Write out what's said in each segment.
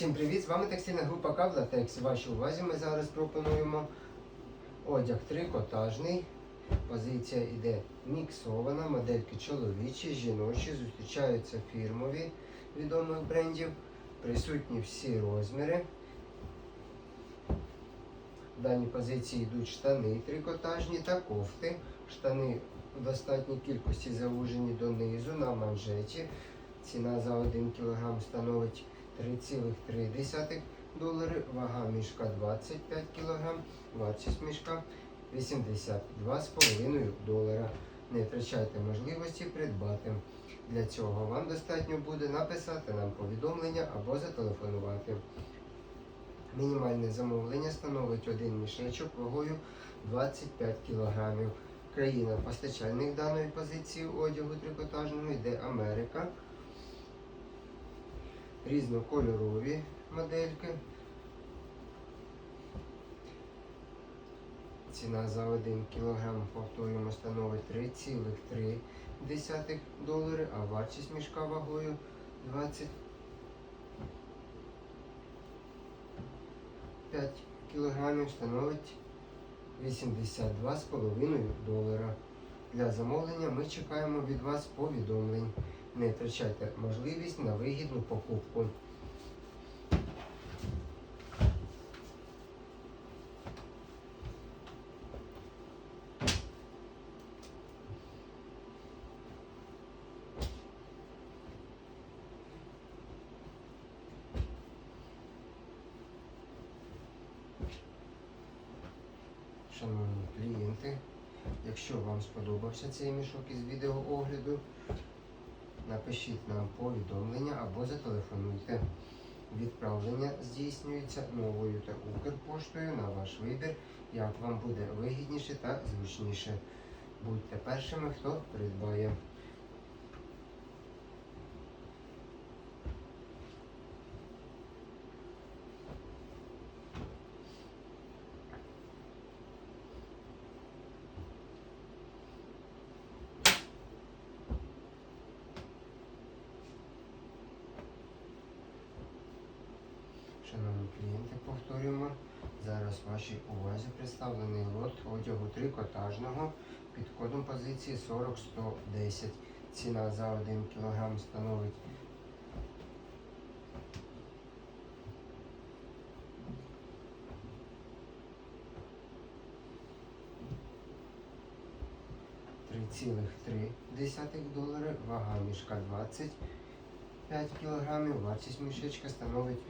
Всім привіт! З вами текстильна група Кавла Кавлатекс. Вашій увазі ми зараз пропонуємо одяг трикотажний. Позиція йде міксована, модельки чоловічі, жіночі, зустрічаються фірмові відомих брендів. Присутні всі розміри. В даній позиції йдуть штани трикотажні та кофти. Штани в достатній кількості завужені донизу на манжеті. Ціна за 1 кг становить 3,3 долари, вага мішка 25 кг, вартість мішка 82,5 долара. Не втрачайте можливості придбати. Для цього вам достатньо буде написати нам повідомлення або зателефонувати. Мінімальне замовлення становить один мішечок вагою 25 кг. Країна постачальник даної позиції одягу трикотажного йде Америка різнокольорові модельки. Ціна за 1 кг, повторюємо, становить 3,3 долари, а вартість мішка вагою 25 кг становить 82,5 долара. Для замовлення ми чекаємо від вас повідомлень. Не втрачайте можливість на вигідну покупку. Шановні клієнти, якщо вам сподобався цей мішок із відеоогляду, напишіть нам повідомлення або зателефонуйте. Відправлення здійснюється новою та Укрпоштою на ваш вибір, як вам буде вигідніше та зручніше. Будьте першими, хто придбає. Шановні клієнти, повторюємо. Зараз вашій увазі представлений лот одягу трикотажного під кодом позиції 40110. Ціна за 1 кг становить 3,3 долари, вага мішка 25 кг, вартість мішечка становить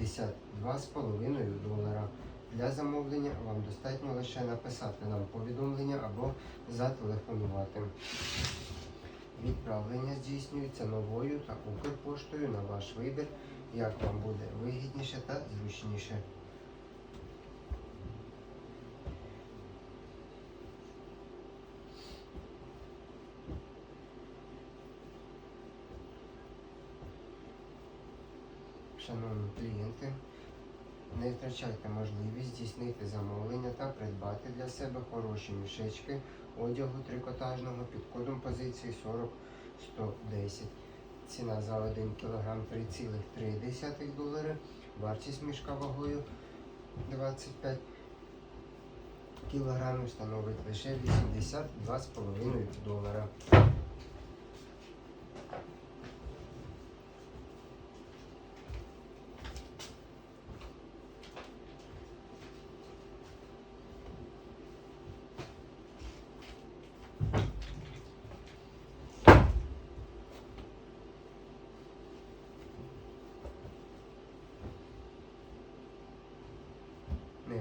82,5 долара. Для замовлення вам достатньо лише написати нам повідомлення або зателефонувати. Відправлення здійснюється новою та Укрпоштою на ваш вибір, як вам буде вигідніше та зручніше. Шановні клієнти, не втрачайте можливість здійснити замовлення та придбати для себе хороші мішечки одягу трикотажного під кодом позиції 40110. Ціна за 1 кг 3,3 долари. Вартість мішка вагою 25 кг становить лише 82,5 долара.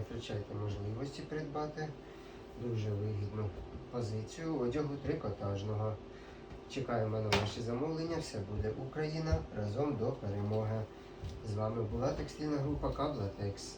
Втрачайте можливості придбати дуже вигідну позицію одягу трикотажного. Чекаємо на ваші замовлення. Все буде Україна разом до перемоги. З вами була текстильна група Каблатекс.